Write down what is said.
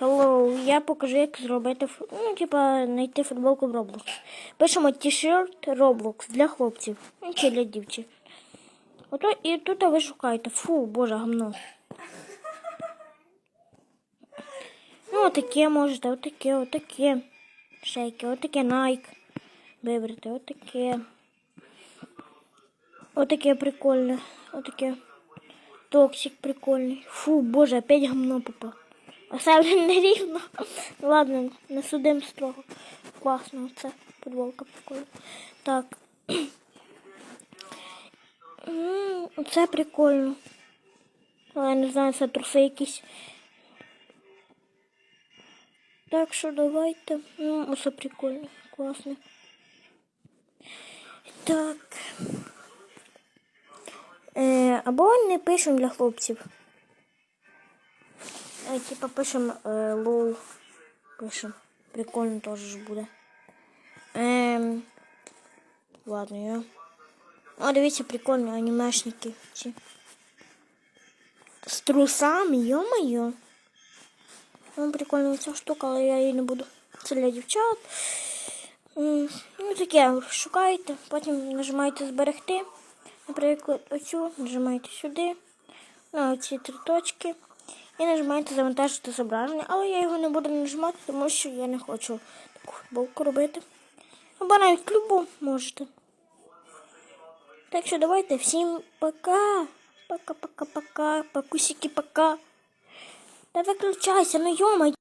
Hello, я покажу, як зробити ну, типа, знайти футболку в Roblox. Пишемо t-shirt Roblox для хлопців ну, чи для дівчат. Ото і тут ви шукаєте. Фу, боже, гамно. Ну, отаке можете, отаке, отаке. Шейки, отаке Nike. Вибрати, отаке. Отаке прикольне. Отаке. Токсик прикольний. Фу, боже, опять гамно попав. А саме не рівно. Ладно, не судим строго. Класно, це футболка прикольна. Так. М, Це прикольно. Але я не знаю, це труси якісь. Так що давайте. Ну, оце прикольно, класно. Так. Е, або не пишемо для хлопців. Типа пишемо е, лоу. Пишемо. Прикольно теж ж буде. Ем, ладно, я. О, дивіться, прикольні анімешники. З трусами, йо-моє. Ну, прикольна ця штука, але я її не буду. Це для дівчат. Ну, таке, шукаєте, потім нажимаєте зберегти. Наприклад, оцю, нажимаєте сюди, на оці три точки. І нажимаєте завантажити зображення, але я його не буду нажимати, тому що я не хочу таку футболку робити. Або навіть любу можете. Так що давайте всім пока. Пока-пока-пока. Покусики пока. Та виключайся, ну йомай.